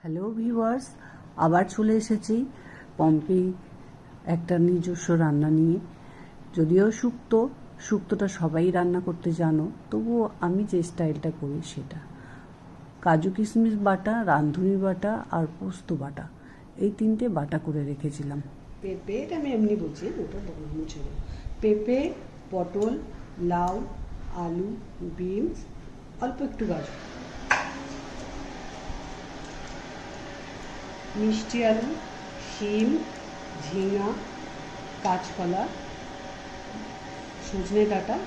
Hello viewers আবার চলে এসেছি পম্পি একটা নিজস্ব রান্না নিয়ে। যদিও শুক্তো শুক্তোটা সবাই রান্না করতে জানো, তবুও আমি যে স্টাইলটা করি সেটা। কাজু কিশমিশ বাটা, রাঁধুনি বাটা আর পোস্ত বাটা, এই তিনটে বাটা করে রেখেছিলাম। পেঁপে, এটা আমি এমনি বলছি ওটা পেঁপে, পটল, লাউ, আলু, বিনস, অল্প একটু গাজর। মিষ্টি আলু, শিম, ঝিঙা, কাঁচকলা, সজনে ডাঁটা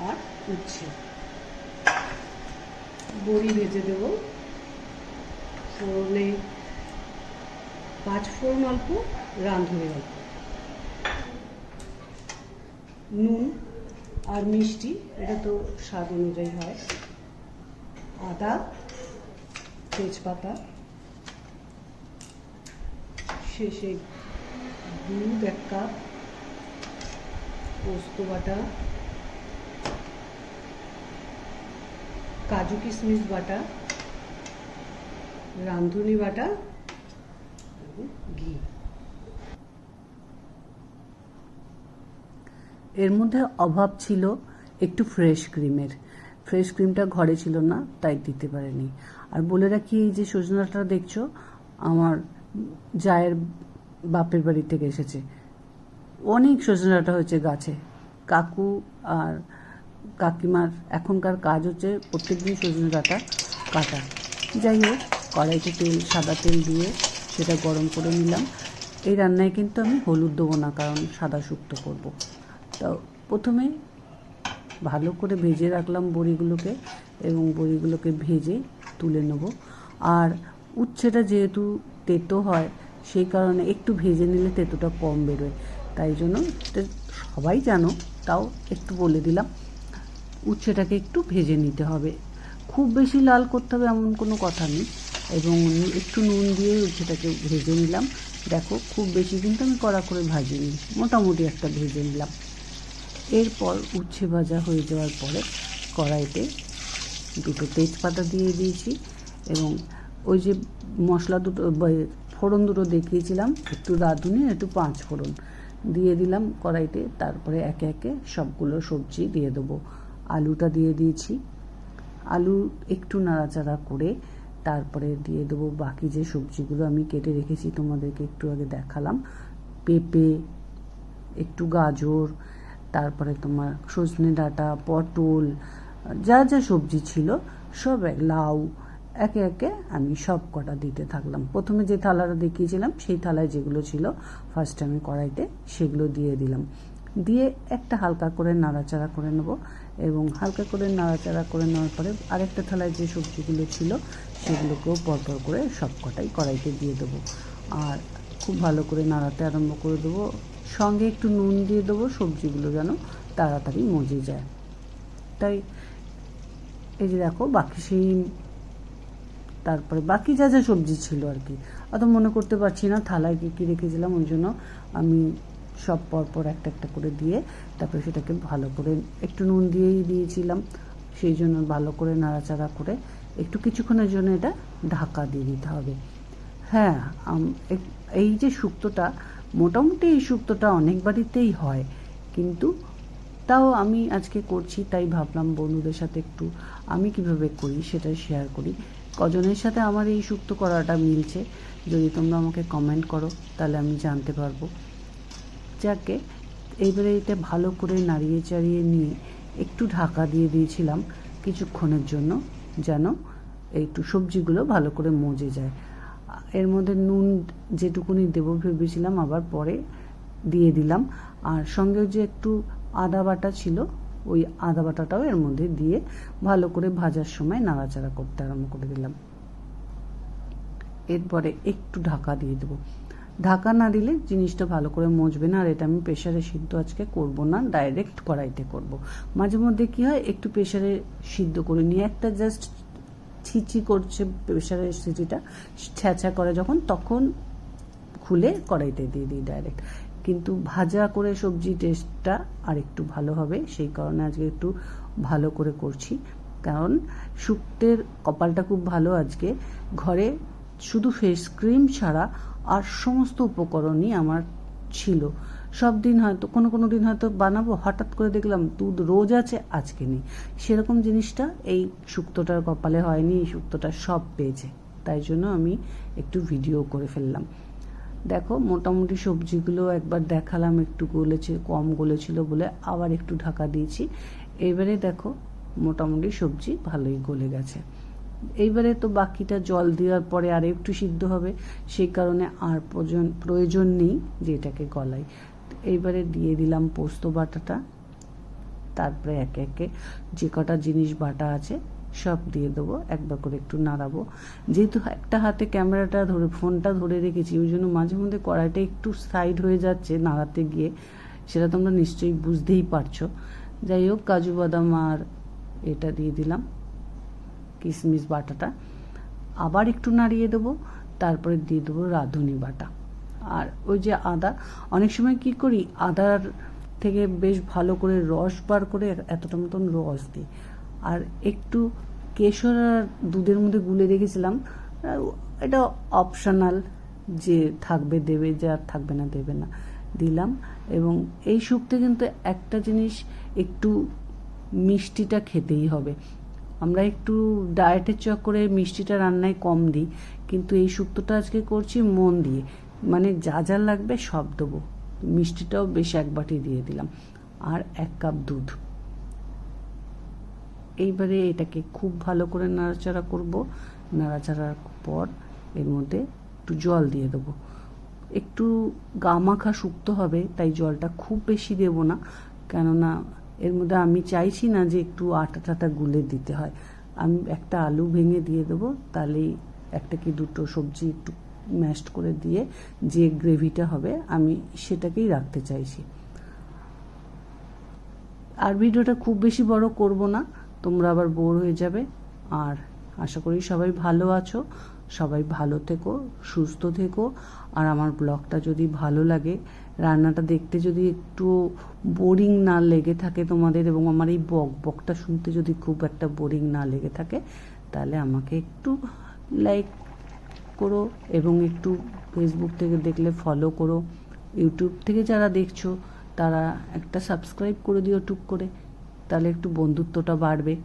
আর উচ্ছে। বড়ি ভেজে দেব। ফোড়নে পাঁচ অল্প, রাঁধুনি অল্প। নুন আর মিষ্টি, এটা তো স্বাদ অনুযায়ী হয়। আদা, তেজপাতা শেষে দুধ, এক কাপ পোস্ত বাটা, কাজু কিশমিশ বাটা, রাঁধুনি বাটা ঘি। এর মধ্যে অভাব ছিল একটু ফ্রেশ ক্রিমের। ফ্রেশ ক্রিমটা ঘরে ছিল না, তাই দিতে পারেনি। আর বলে রাখি, এই যে সজনাটা দেখছ, আমার জায়ের বাপের বাড়ি থেকে এসেছে। অনেক সজনাটা হয়েছে গাছে। কাকু আর কাকিমার এখনকার কাজ হচ্ছে প্রত্যেকদিন সজনে ডাঁটা কাটা। যাই হোক, কড়াইতে তেল, সাদা তেল দিয়ে সেটা গরম করে নিলাম। এই রান্নায় কিন্তু আমি হলুদ দেবো না, কারণ সাদা শুক্তো করব। তো প্রথমে ভালো করে ভেজে রাখলাম বড়িগুলোকে এবং বড়িগুলোকে ভেজে তুলে নেব। আর উচ্ছেটা যেহেতু তেতো হয়, সেই কারণে একটু ভেজে নিলে তেতোটা কম বেরোয়। তাই জন্য সবাই জানো, তাও একটু বলে দিলাম, উচ্ছেটাকে একটু ভেজে নিতে হবে। খুব বেশি লাল করতে হবে এমন কোনো কথা নেই, এবং একটু নুন দিয়ে উচ্ছেটাকে ভেজে নিলাম। দেখো, খুব বেশি কিন্তু আমি কড়া করে ভাজিনি, মোটামুটি একটা ভেজে নিলাম। এরপর উচ্ছে ভাজা হয়ে যাওয়ার পরে কড়াইতে দুটো তেজপাতা দিয়ে দিয়েছি, এবং ওই যে মশলা দুটো ফোড়ন দুটো দেখিয়েছিলাম, একটু রাঁধুনি, একটু পাঁচ ফোড়ন। দিয়ে দিলাম কড়াইতে, তারপরে একে একে সবগুলো সবজি দিয়ে দেবো। আলুটা দিয়ে দিয়েছি। আলু একটু নাড়াচাড়া করে তারপরে দিয়ে দেবো বাকি যে সবজিগুলো আমি কেটে রেখেছি, তোমাদেরকে একটু আগে দেখালাম। পেঁপে, একটু গাজর, তারপরে তোমার সজনে ডাঁটা, পটল, যা যা সবজি ছিল, সব লাউ একে একে আমি সব কটা দিতে থাকলাম। প্রথমে যে থালাটা দেখিয়েছিলাম, সেই থালায় যেগুলো ছিল ফার্স্ট আমি কড়াইতে সেগুলো দিয়ে দিলাম। দিয়ে একটা হালকা করে নাড়াচাড়া করে নেব এবং হালকা করে নাড়াচাড়া করে নেওয়ার পরে আরেকটা থালায় যে সবজিগুলো ছিল, সেগুলোকেও পরপর করে সব কটাই কড়াইতে দিয়ে দেবো। আর খুব ভালো করে নাড়াতে আরম্ভ করে দেবো। সঙ্গে একটু নুন দিয়ে দেবো, সবজিগুলো যেন তাড়াতাড়ি মজে যায়। তাই এই যে দেখো, বাকি সেই তারপরে বাকি যা যা সবজি ছিল আর কি। অত মনে করতে পারছি না, থালায় কী কী রেখেছিলাম, ওই জন্য আমি সব পরপর একটা একটা করে দিয়ে তারপরে সেটাকে ভালো করে একটু নুন দিয়েই দিয়েছিলাম, সেই জন্য ভালো করে নাড়াচাড়া করে একটু কিছুক্ষণের জন্য এটা ঢাকা দিয়ে দিতে হবে। হ্যাঁ এই যে শুক্তোটা, মোটামুটি এই শুক্তোটা অনেক বাড়িতেই হয়, কিন্তু তাও আমি আজকে করছি, তাই ভাবলাম বন্ধুদের সাথে একটু আমি কীভাবে করি সেটা শেয়ার করি। কজনের সাথে আমার এই সুক্ত করাটা মিলছে। যদি তোমরা আমাকে কমেন্ট করো, তাহলে আমি জানতে পারব। যাকে এইবারে এটা ভালো করে নাড়িয়ে চাড়িয়ে নিয়ে একটু ঢাকা দিয়ে দিয়েছিলাম কিছুক্ষণের জন্য, যেন একটু সবজিগুলো ভালো করে মজে যায়। এর মধ্যে নুন যেটুকুনি দেবো ভেবেছিলাম, আবার পরে দিয়ে দিলাম। আর সঙ্গে যে একটু আদা বাটা ছিল ওই আদা বাটাটাও এর মধ্যে দিয়ে ভালো করে ভাজার সময় নাড়াচাড়া করতে আরম্ভ করে দিলাম। এরপরে একটু ঢাকা দিয়ে দেবো। ঢাকা না দিলে জিনিসটা ভালো করে মজবে না, আর এটা আমি প্রেশারে সিদ্ধ আজকে করব না ডাইরেক্ট কড়াইতে করব। মাঝে মধ্যে কি হয়, একটু প্রেশারে সিদ্ধ করে নিয়ে একটা জাস্ট ছিচি করছে প্রেশারের সিটিটা, ছ্যাঁচা করে যখন, তখন খুলে কড়াইতে দিয়ে দিই ডাইরেক্ট কিন্তু ভাজা করে সবজি টেস্টটা আর একটু ভালো হবে। সেই কারণে আজকে একটু ভালো করে করছি। কারণ শুক্তের কপালটা খুব ভালো আজকে। ঘরে শুধু ফেস ক্রিম ছাড়া আর সমস্ত উপকরণই আমার ছিল। সব দিন হয়তো, কোনো কোনো দিন হয়তো বানাবো, হঠাৎ করে দেখলাম দুধ রোজ আছে, আজকে নেই। সেরকম জিনিসটা এই শুক্তোটার কপালে হয়নি, এই শুক্তোটা সব পেয়েছে। তাই জন্য আমি একটু ভিডিও করে ফেললাম। দেখো, মোটামুটি সবজিগুলো একবার দেখালাম, একটু গলেছে, কম গলেছিল বলে আবার একটু ঢাকা দিয়েছি। এবারে দেখো, মোটামুটি সবজি ভালোই গলে গেছে। এইবারে তো বাকিটা জল দেওয়ার পরে আর একটু সিদ্ধ হবে, সেই কারণে আর প্রয়োজন প্রয়োজন নেই যে এটাকে গলাই। এইবারে দিয়ে দিলাম পোস্ত বাটাটা, তারপরে একে একে যে কটা জিনিস বাটা আছে সব দিয়ে দেবো একবার করে একটু নাড়াবো। যেহেতু একটা হাতে ক্যামেরাটা ধরে, ফোনটা ধরে রেখেছি, ওই জন্য মাঝে মধ্যে কড়াইটা একটু সাইড হয়ে যাচ্ছে নাড়াতে গিয়ে, সেটা তোমরা নিশ্চয়ই বুঝতেই পারছ। যাই হোক, কাজু বাদাম আর এটা দিয়ে দিলাম কিশমিশ বাটাটা। আবার একটু নাড়িয়ে দেবো, তারপরে দিয়ে দেবো রাঁধুনি বাটা। আর ওই যে আদা, অনেক সময় কি করি, আদার থেকে বেশ ভালো করে রস বার করে এতটা মতন রস দিই। আর একটু কেশর আর দুধের মধ্যে গুলে রেখেছিলাম। এটা অপশনাল যে থাকবে, দেবে যে থাকবে না, দেবে না, দিলাম। এবং এই শুক্তে কিন্তু একটা জিনিস একটু মিষ্টিটা খেতেই হবে। আমরা একটু ডায়েটের চক্করে মিষ্টিটা রান্নায় কম দিই, কিন্তু এই শুক্তোটা আজকে করছি মন দিয়ে। মানে যা যা লাগবে সব দেবো। মিষ্টিটাও বেশ এক বাটি দিয়ে দিলাম। আর এক কাপ দুধ। এইবারে এটাকে খুব ভালো করে নাড়াচাড়া করব। নাড়াচাড়ার পর এর মধ্যে একটু জল দিয়ে দেবো। একটু গামাখা শুক্ত হবে, তাই জলটা খুব বেশি দেব না। কেননা এর মধ্যে আমি চাইছি না যে একটু আটা টাটা গুলে দিতে হয়। আমি একটা আলু ভেঙে দিয়ে দেবো তাহলেই একটা কি দুটো সবজি একটু ম্যাশড করে দিয়ে যে গ্রেভিটা হবে, আমি সেটাকেই রাখতে চাইছি। আর ভিডিওটা খুব বেশি বড় করব না। তোমরা আবার বোর হয়ে যাবে। আর আশা করি সবাই ভালো আছো, সবাই ভালো থেকো, সুস্থ থেকো। আর আমার ব্লগটা যদি ভালো লাগে, রান্নাটা দেখতে যদি একটু বোরিং না লেগে থাকে তোমাদের এবং আমার এই বক বকটা শুনতে যদি খুব একটা বোরিং না লেগে থাকে, তাহলে আমাকে একটু লাইক করো এবং একটু ফেসবুক থেকে দেখলে ফলো করো। ইউটিউব থেকে যারা দেখছ, তারা একটা সাবস্ক্রাইব করে দিও টুক করে। তাহলে একটু বন্ধুত্বটা বাড়বে।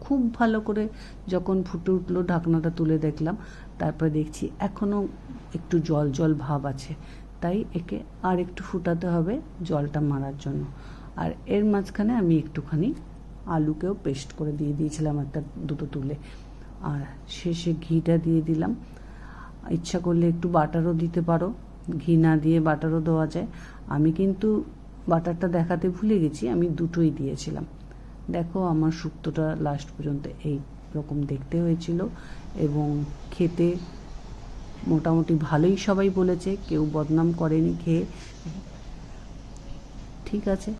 খুব ভালো করে যখন ফুটে উঠল, ঢাকনাটা তুলে দেখলাম, তারপরে দেখছি এখনও একটু জল জল ভাব আছে। তাই একে আর একটু ফুটাতে হবে জলটা মারার জন্য। আর এর মাঝখানে আমি একটুখানি আলুকেও পেস্ট করে দিয়ে দিয়েছিলাম একটা দুটো তুলে। আর শেষে ঘিটা দিয়ে দিলাম। ইচ্ছা করলে একটু বাটারও দিতে পারো। ঘি না দিয়ে বাটারও দেওয়া যায়। আমি কিন্তু বাটারটা দেখাতে ভুলে গেছি, আমি দুটোই দিয়েছিলাম। দেখো আমার শুক্তোটা লাস্ট পর্যন্ত এই রকম দেখতে হয়েছিল এবং খেতে মোটামুটি ভালোই সবাই বলেছে, কেউ বদনাম করেনি, খেয়ে। ঠিক আছে।